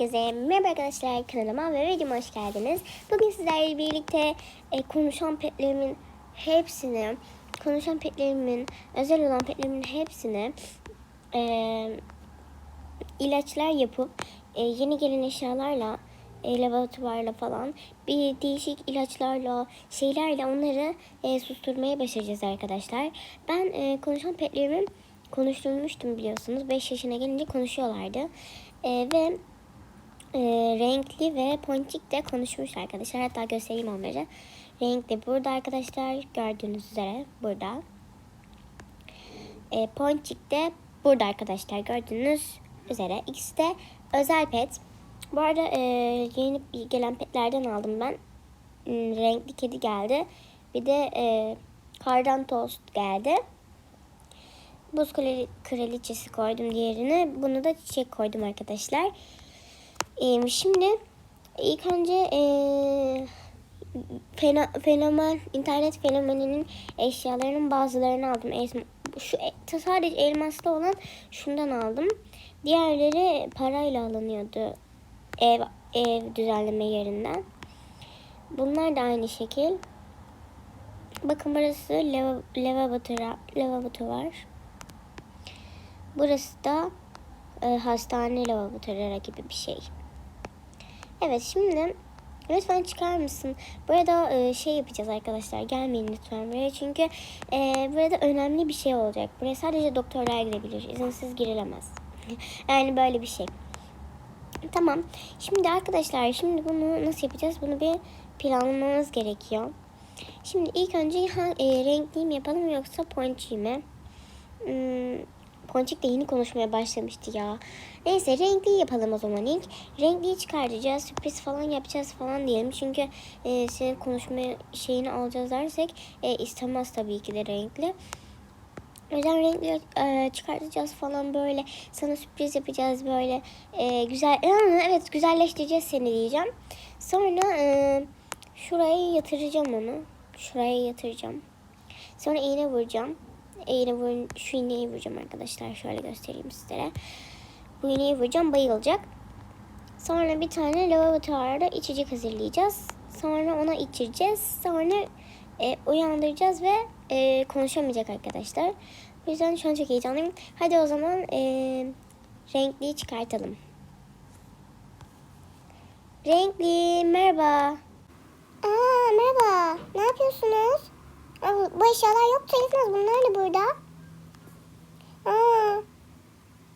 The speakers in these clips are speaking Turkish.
Herkese merhaba arkadaşlar kanalıma ve videoma hoş geldiniz. Bugün sizlerle birlikte e, konuşan petlerimin hepsini, konuşan petlerimin, özel olan petlerimin hepsini e, ilaçlar yapıp e, yeni gelen eşyalarla, e, laboratuvarla falan bir değişik ilaçlarla, şeylerle onları e, susturmaya başaracağız arkadaşlar. Ben e, konuşan petlerimin konuşturmuştum biliyorsunuz. 5 yaşına gelince konuşuyorlardı. E, ve e, renkli ve ponçik de konuşmuş arkadaşlar. Hatta göstereyim onları. Renkli burada arkadaşlar gördüğünüz üzere burada. E, ponçik de burada arkadaşlar gördüğünüz üzere. İkisi de özel pet. Bu arada e, yeni gelen petlerden aldım ben. Hmm, Renkli kedi geldi. Bir de e, kardan tost geldi. Buz krali- kraliçesi koydum diğerine. Bunu da çiçek koydum arkadaşlar. Ee, şimdi ilk önce ee, fena, fenomen, internet fenomeninin eşyalarının bazılarını aldım. Şu e- sadece elmaslı olan şundan aldım. Diğerleri parayla alınıyordu ev ev düzenleme yerinden. Bunlar da aynı şekil. Bakın burası lava, lavabo, lavabo var. Burası da e, hastane lavaboları gibi bir şey. Evet şimdi lütfen çıkar mısın? Burada e, şey yapacağız arkadaşlar. Gelmeyin lütfen buraya. Çünkü e, burada önemli bir şey olacak. Buraya sadece doktorlar girebilir. İzinsiz girilemez. yani böyle bir şey. Tamam. Şimdi arkadaşlar şimdi bunu nasıl yapacağız? Bunu bir planlamamız gerekiyor. Şimdi ilk önce ha, e, renkli mi yapalım yoksa ponçi mi? Hmm, Ponçik de yeni konuşmaya başlamıştı ya. Neyse renkli yapalım o zaman ilk. Renkliyi çıkartacağız. Sürpriz falan yapacağız falan diyelim. Çünkü e, senin konuşma şeyini alacağız dersek e, istemez tabii ki de renkli. O yüzden renkli e, çıkartacağız falan böyle. Sana sürpriz yapacağız böyle. E, güzel Aa, evet güzelleştireceğiz seni diyeceğim. Sonra e, şuraya yatıracağım onu. Şuraya yatıracağım. Sonra iğne vuracağım. İğne vurun, şu iğneyi vuracağım arkadaşlar. Şöyle göstereyim sizlere. Bu iğneyi vuracağım bayılacak. Sonra bir tane laboratuvarda içecek hazırlayacağız. Sonra ona içireceğiz. Sonra e, uyandıracağız ve e, konuşamayacak arkadaşlar. O yüzden şu an çok heyecanlıyım. Hadi o zaman e, renkliyi çıkartalım. Renkli merhaba. Aa merhaba. Ne yapıyorsunuz? Bu eşyalar yok sayısınız. Bunlar ne burada? Aa,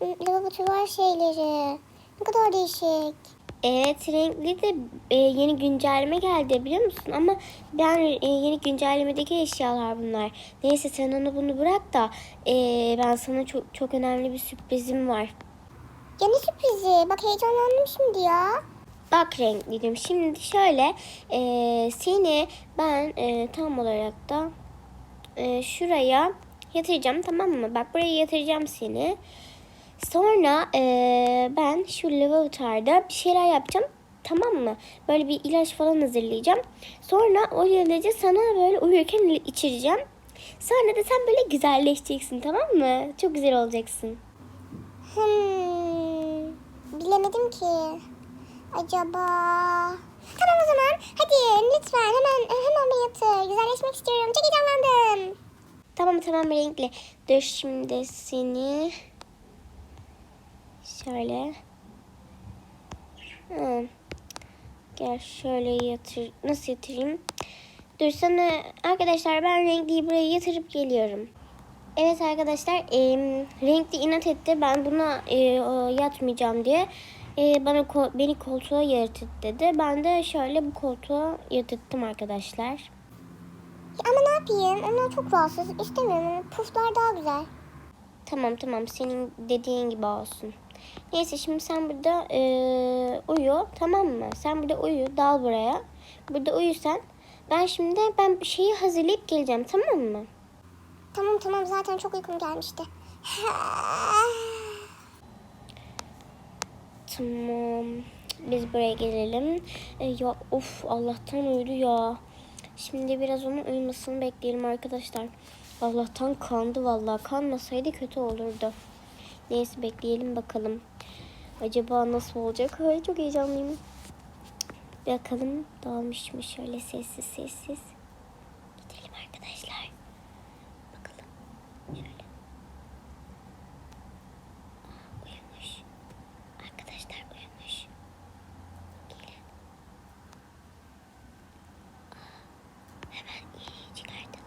laboratuvar şeyleri. Ne kadar değişik. Evet renkli de e, yeni güncelleme geldi biliyor musun? Ama ben e, yeni güncellemedeki eşyalar bunlar. Neyse sen onu bunu bırak da e, ben sana çok çok önemli bir sürprizim var. Ya ne sürprizi? Bak heyecanlandım şimdi ya. Bak renklidim. Şimdi şöyle e, seni ben e, tam olarak da e, şuraya yatıracağım tamam mı? Bak buraya yatıracağım seni. Sonra e, ben şu laboratuvarda bir şeyler yapacağım. Tamam mı? Böyle bir ilaç falan hazırlayacağım. Sonra o ilacı sana böyle uyurken içireceğim. Sonra da sen böyle güzelleşeceksin tamam mı? Çok güzel olacaksın. Hmm, bilemedim ki. Acaba... Tamam o zaman. Hadi lütfen hemen hemen bir yatır. Güzelleşmek istiyorum. Çok heyecanlandım. Tamam tamam renkli. Dur şimdi seni şöyle. Hı. Gel şöyle yatır. Nasıl yatırayım? Dur sana arkadaşlar ben renkliyi buraya yatırıp geliyorum. Evet arkadaşlar em, renkli inat etti. Ben buna e, yatmayacağım diye. E, bana ko- beni koltuğa yatırt dedi. Ben de şöyle bu koltuğa yatırttım arkadaşlar. Ama ne yapayım? Onlar çok rahatsız. İstemiyorum. Puflar daha güzel. Tamam tamam senin dediğin gibi olsun. Neyse şimdi sen burada eee, uyu tamam mı? Sen burada uyu dal buraya. Burada uyu sen. Ben şimdi ben bir şeyi hazırlayıp geleceğim tamam mı? Tamam tamam zaten çok uykum gelmişti. Tamam. Biz buraya gelelim. E, ya of Allah'tan uyudu ya. Şimdi biraz onun uyumasını bekleyelim arkadaşlar. Allah'tan kandı vallahi. Kanmasaydı kötü olurdu. Neyse bekleyelim bakalım. Acaba nasıl olacak? Ay, çok heyecanlıyım. Bakalım dağılmış mı şöyle sessiz sessiz. Gidelim arkadaşlar. Bakalım. Şöyle. Aa, uyumuş. Arkadaşlar uyumuş. Gelin. Aa, hemen iğneyi çıkartalım.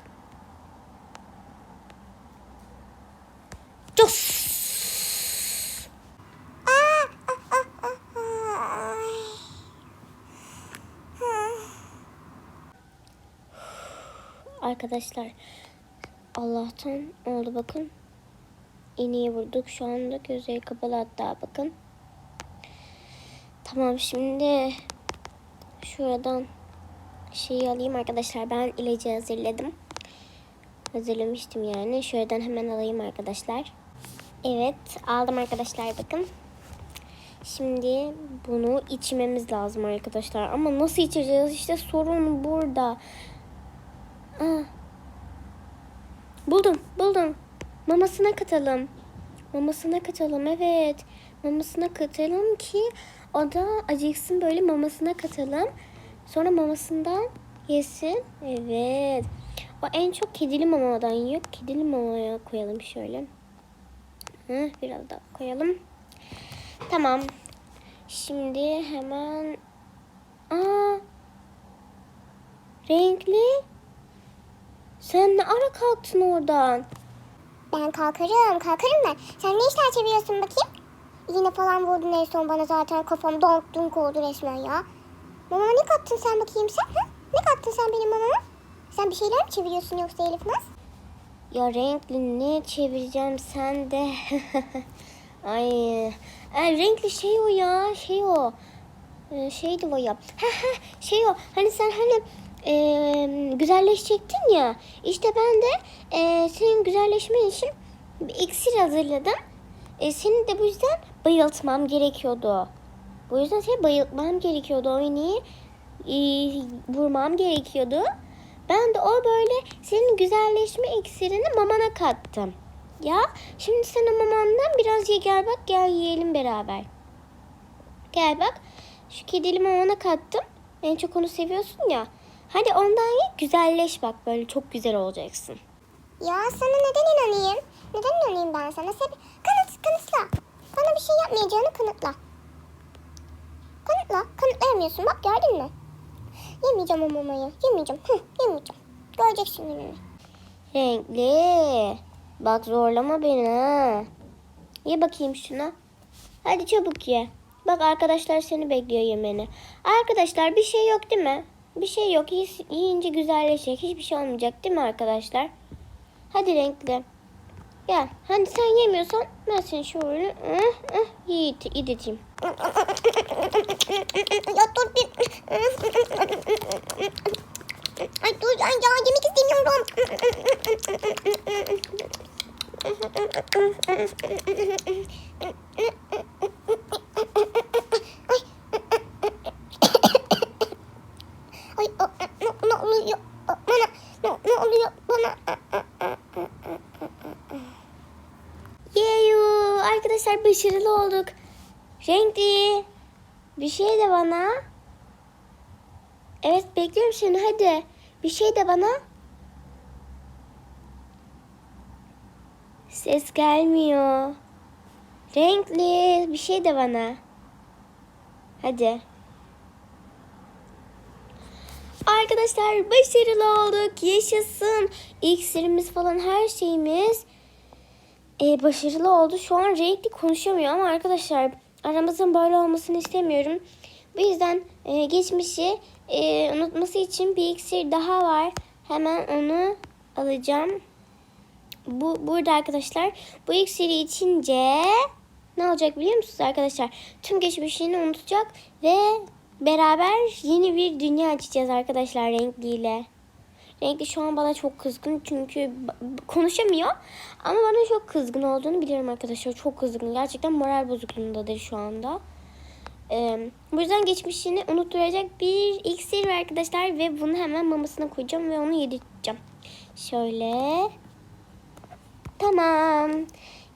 Hı. Arkadaşlar Allah'tan oldu bakın. İğneyi vurduk. Şu anda gözleri kapalı hatta bakın. Tamam şimdi şuradan şeyi alayım arkadaşlar. Ben ilacı hazırladım. Hazırlamıştım yani. Şuradan hemen alayım arkadaşlar. Evet aldım arkadaşlar bakın. Şimdi bunu içmemiz lazım arkadaşlar. Ama nasıl içeceğiz? İşte sorun burada. Aa. Buldum, buldum. Mamasına katalım. Mamasına katalım, evet. Mamasına katalım ki o da acıksın böyle mamasına katalım. Sonra mamasından yesin. Evet. O en çok kedili mamadan yiyor. Kedili mamaya koyalım şöyle. Hı, biraz daha koyalım. Tamam. Şimdi hemen... Aa, renkli. Sen ne ara kalktın oradan? Ben kalkarım, kalkarım ben. Sen ne işler çeviriyorsun bakayım? Yine falan vurdun en son bana zaten kafam donk dunk oldu resmen ya. Mamama ne kattın sen bakayım sen? Ha? Ne kattın sen benim mamama? Sen bir şeyler mi çeviriyorsun yoksa Elif Naz? Ya renkli ne çevireceğim sen de. Ay, ay renkli şey o ya şey o. Ee, şeydi o ya. şey o hani sen hani e, güzelleşecektin ya. İşte ben de e, senin güzelleşmen için bir iksir hazırladım. E, seni de bu yüzden bayıltmam gerekiyordu. Bu yüzden seni bayıltmam gerekiyordu. O iğneyi e, vurmam gerekiyordu. Ben de o böyle senin güzelleşme iksirini mamana kattım. Ya şimdi sen o mamandan biraz ye gel bak gel yiyelim beraber. Gel bak şu kedili mamana kattım. En çok onu seviyorsun ya. Hadi ondan ye güzelleş bak böyle çok güzel olacaksın. Ya sana neden inanayım? Neden inanayım ben sana? Sen kanıt, kanıtla. Bana bir şey yapmayacağını kanıtla. Kanıtla. Kanıtlayamıyorsun bak gördün mü? Yemeyeceğim o mamayı. Yemeyeceğim. Hı, yemeyeceğim. Göreceksin gününü. Renkli. Bak zorlama beni. Ye bakayım şuna. Hadi çabuk ye. Bak arkadaşlar seni bekliyor yemeni. Arkadaşlar bir şey yok değil mi? Bir şey yok. Yiy- Yiyince güzelleşecek. Hiçbir şey olmayacak değil mi arkadaşlar? Hadi renkli. Gel. Hani sen yemiyorsan ben seni şöyle ıh, ıh, yedir- yedirteyim. ya dur bir. Ay dur ay ya yemek istemiyorum. Ay o- ne, ne oluyor bana? Ne, ne oluyor bana? Yeyu arkadaşlar başarılı olduk. Renkli. Bir şey de bana. Evet bekliyorum seni hadi. Bir şey de bana. Ses gelmiyor. Renkli bir şey de bana. Hadi. Arkadaşlar başarılı olduk. Yaşasın. İksirimiz falan her şeyimiz e, başarılı oldu. Şu an renkli konuşamıyor ama arkadaşlar aramızın böyle olmasını istemiyorum. Bu yüzden e, geçmişi e, unutması için bir iksir daha var. Hemen onu alacağım. Bu burada arkadaşlar bu iksiri içince ne olacak biliyor musunuz arkadaşlar? Tüm geçmişini unutacak ve beraber yeni bir dünya açacağız arkadaşlar renkliyle. Renkli şu an bana çok kızgın çünkü konuşamıyor. Ama bana çok kızgın olduğunu biliyorum arkadaşlar. Çok kızgın. Gerçekten moral bozukluğundadır şu anda. Ee, bu yüzden geçmişini unutturacak bir iksir var arkadaşlar. Ve bunu hemen mamasına koyacağım ve onu yedirteceğim. Şöyle. Tamam.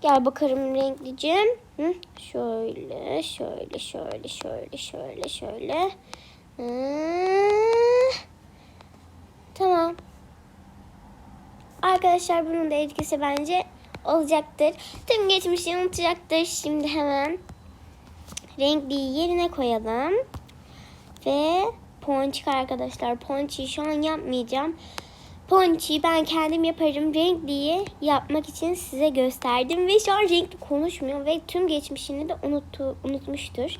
Gel bakalım renklicim. Hı? Şöyle, şöyle, şöyle, şöyle, şöyle, şöyle. Hı. Tamam. Arkadaşlar bunun da etkisi bence olacaktır. Tüm geçmişi unutacaktır. Şimdi hemen renkliyi yerine koyalım. Ve ponçik arkadaşlar. Ponçiyi şu an yapmayacağım. Ponçiyi ben kendim yaparım. Renkliyi yapmak için size gösterdim. Ve şu an renkli konuşmuyor. Ve tüm geçmişini de unuttu, unutmuştur.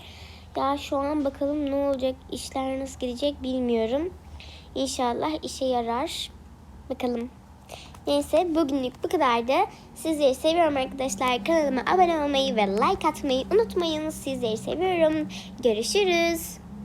Ya şu an bakalım ne olacak. işler nasıl gidecek bilmiyorum. İnşallah işe yarar. Bakalım. Neyse bugünlük bu kadardı. Sizleri seviyorum arkadaşlar. Kanalıma abone olmayı ve like atmayı unutmayın. Sizleri seviyorum. Görüşürüz.